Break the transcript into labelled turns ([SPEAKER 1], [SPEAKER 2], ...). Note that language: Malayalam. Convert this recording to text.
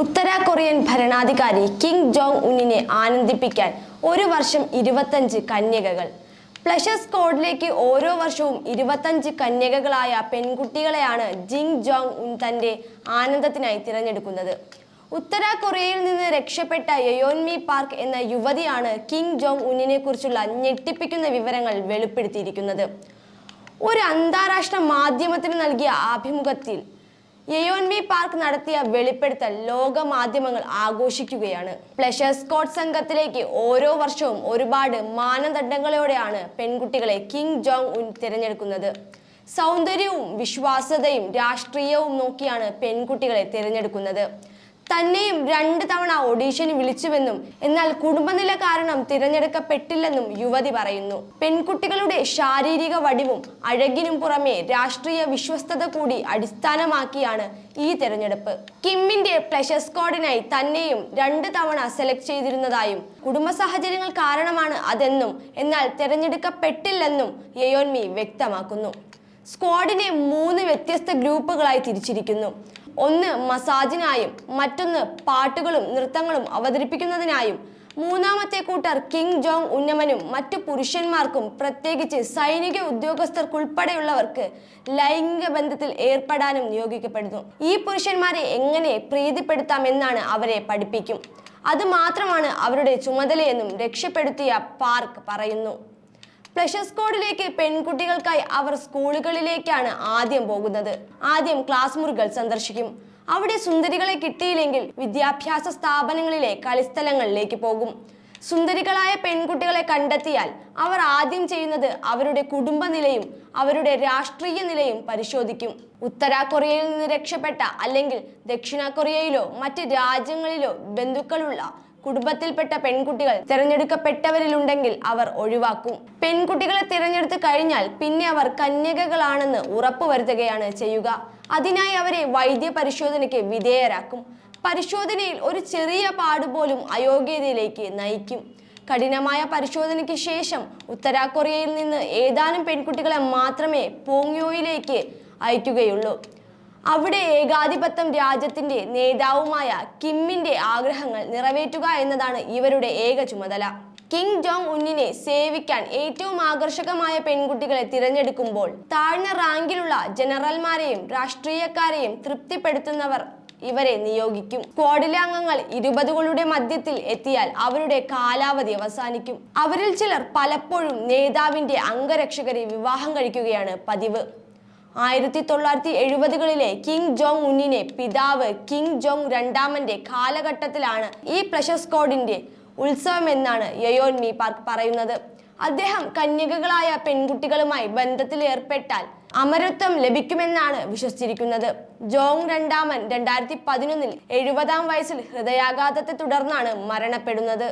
[SPEAKER 1] ഉത്തര കൊറിയൻ ഭരണാധികാരി കിം ജോങ് ഉന്നിനെ ആനന്ദിപ്പിക്കാൻ ഒരു വർഷം ഇരുപത്തഞ്ച് കന്യകകൾ. പ്ലഷർ സ്കോഡിലേക്ക് ഓരോ വർഷവും ഇരുപത്തഞ്ച് കന്യകകളായ പെൺകുട്ടികളെയാണ് ജിങ് ജോങ് ഉൻ തന്റെ ആനന്ദത്തിനായി തിരഞ്ഞെടുക്കുന്നത്. ഉത്തര കൊറിയയിൽ നിന്ന് രക്ഷപ്പെട്ട യയോൻമി പാർക്ക് എന്ന യുവതിയാണ് കിങ് ജോങ് ഉന്നിനെ കുറിച്ചുള്ള ഞെട്ടിപ്പിക്കുന്ന വിവരങ്ങൾ വെളിപ്പെടുത്തിയിരിക്കുന്നത്. ഒരു അന്താരാഷ്ട്ര മാധ്യമത്തിന് നൽകിയ ആഭിമുഖത്തിൽ യയോൻമി പാർക്ക് നടത്തിയ വെളിപ്പെടുത്തൽ ലോക മാധ്യമങ്ങൾ ആഘോഷിക്കുകയാണ്. പ്ലഷർ സ്കോട്ട് സംഘത്തിലേക്ക് ഓരോ വർഷവും ഒരുപാട് മാനദണ്ഡങ്ങളോടെയാണ് പെൺകുട്ടികളെ കിങ് ജോങ് ഉൻ തിരഞ്ഞെടുക്കുന്നത്. സൗന്ദര്യവും വിശ്വാസതയും രാഷ്ട്രീയവും നോക്കിയാണ് പെൺകുട്ടികളെ തിരഞ്ഞെടുക്കുന്നത്. തന്നെയും രണ്ട് തവണ ഓഡീഷന് വിളിച്ചുവെന്നും എന്നാൽ കുടുംബനില കാരണം തിരഞ്ഞെടുക്കപ്പെട്ടില്ലെന്നും യുവതി പറയുന്നു. പെൺകുട്ടികളുടെ ശാരീരിക വടിവും അഴകിനും പുറമെ രാഷ്ട്രീയ വിശ്വസ്തത കൂടി അടിസ്ഥാനമാക്കിയാണ് ഈ തെരഞ്ഞെടുപ്പ്. കിമ്മിന്റെ പ്ലഷർ സ്ക്വാഡിനായി തന്നെയും രണ്ട് തവണ സെലക്ട് ചെയ്തിരുന്നതായും കുടുംബ സാഹചര്യങ്ങൾ കാരണമാണ് അതെന്നും എന്നാൽ തിരഞ്ഞെടുക്കപ്പെട്ടില്ലെന്നും യയോൻമി വ്യക്തമാക്കുന്നു. സ്ക്വാഡിനെ മൂന്ന് വ്യത്യസ്ത ഗ്രൂപ്പുകളായി തിരിച്ചിരിക്കുന്നു. ഒന്ന് മസാജിനായും മറ്റൊന്ന് പാട്ടുകളും നൃത്തങ്ങളും അവതരിപ്പിക്കുന്നതിനായും. മൂന്നാമത്തെ കൂട്ടർ കിങ് ജോങ് ഉന്നമനും മറ്റു പുരുഷന്മാർക്കും പ്രത്യേകിച്ച് സൈനിക ഉദ്യോഗസ്ഥർക്കുൾപ്പെടെയുള്ളവർക്ക് ലൈംഗിക ബന്ധത്തിൽ ഏർപ്പെടാനും നിയോഗിക്കപ്പെടുന്നു. ഈ പുരുഷന്മാരെ എങ്ങനെ പ്രീതിപ്പെടുത്താമെന്നാണ് അവരെ പഠിപ്പിക്കും. അത് മാത്രമാണ് അവരുടെ ചുമതലയെന്നും രക്ഷപ്പെടുത്തിയ പാർക്ക് പറയുന്നു. പ്ലഷർ സ്കോഡിലേക്ക് പെൺകുട്ടികൾക്കായി അവർ സ്കൂളുകളിലേക്കാണ് ആദ്യം പോകുന്നത്. ആദ്യം ക്ലാസ് മുറികൾ സന്ദർശിക്കും. അവിടെ സുന്ദരികളെ കിട്ടിയില്ലെങ്കിൽ വിദ്യാഭ്യാസ സ്ഥാപനങ്ങളിലെ കളിസ്ഥലങ്ങളിലേക്ക് പോകും. സുന്ദരികളായ പെൺകുട്ടികളെ കണ്ടെത്തിയാൽ അവർ ആദ്യം ചെയ്യുന്നത് അവരുടെ കുടുംബനിലയും അവരുടെ രാഷ്ട്രീയ നിലയും പരിശോധിക്കും. ഉത്തര കൊറിയയിൽ നിന്ന് രക്ഷപ്പെട്ട അല്ലെങ്കിൽ ദക്ഷിണ കൊറിയയിലോ മറ്റ് രാജ്യങ്ങളിലോ ബന്ധുക്കളുള്ള കുടുംബത്തിൽപ്പെട്ട പെൺകുട്ടികൾ തിരഞ്ഞെടുക്കപ്പെട്ടവരിലുണ്ടെങ്കിൽ അവർ ഒഴിവാക്കും. പെൺകുട്ടികളെ തിരഞ്ഞെടുത്ത് കഴിഞ്ഞാൽ പിന്നെ അവർ കന്യകകളാണെന്ന് ഉറപ്പുവരുത്തുകയാണ് ചെയ്യുക. അതിനായി അവരെ വൈദ്യ പരിശോധനയ്ക്ക് വിധേയരാക്കും. പരിശോധനയിൽ ഒരു ചെറിയ പാടുപോലും അയോഗ്യതയിലേക്ക് നയിക്കും. കഠിനമായ പരിശോധനയ്ക്ക് ശേഷം ഉത്തര കൊറിയയിൽ നിന്ന് ഏതാനും പെൺകുട്ടികളെ മാത്രമേ പോങ്യോയിലേക്ക് അയക്കുകയുള്ളൂ. അവിടെ ഏകാധിപത്യം രാജ്യത്തിന്റെ നേതാവുമായ കിമ്മിന്റെ ആഗ്രഹങ്ങൾ നിറവേറ്റുക എന്നതാണ് ഇവരുടെ ഏക ചുമതല. കിങ് ജോങ് ഉന്നിനെ സേവിക്കാൻ ഏറ്റവും ആകർഷകമായ പെൺകുട്ടികളെ തിരഞ്ഞെടുക്കുമ്പോൾ താഴ്ന്ന റാങ്കിലുള്ള ജനറൽമാരെയും രാഷ്ട്രീയക്കാരെയും തൃപ്തിപ്പെടുത്തുന്നവർ ഇവരെ നിയോഗിക്കും. സ്ക്വാഡിലെ അംഗങ്ങൾ ഇരുപതുകളുടെ മധ്യത്തിൽ എത്തിയാൽ അവരുടെ കാലാവധി അവസാനിക്കും. അവരിൽ ചിലർ പലപ്പോഴും നേതാവിന്റെ അംഗരക്ഷകരെ വിവാഹം കഴിക്കുകയാണ് പതിവ്. ആയിരത്തി തൊള്ളായിരത്തി എഴുപതുകളിലെ കിങ് ജോങ് ഉന്നിനെ പിതാവ് കിങ് ജോങ് രണ്ടാമന്റെ കാലഘട്ടത്തിലാണ് ഈ പ്രശസ് കോഡിന്റെ ഉത്സവം എന്നാണ് യയോൻ മി പാർക്ക് പറയുന്നത്. അദ്ദേഹം കന്യകകളായ പെൺകുട്ടികളുമായി ബന്ധത്തിൽ ഏർപ്പെട്ടാൽ അമരത്വം ലഭിക്കുമെന്നാണ് വിശ്വസിച്ചിരിക്കുന്നത്. ജോങ് രണ്ടാമൻ രണ്ടായിരത്തി പതിനൊന്നിൽ എഴുപതാം വയസ്സിൽ ഹൃദയാഘാതത്തെ തുടർന്നാണ് മരണപ്പെടുന്നത്.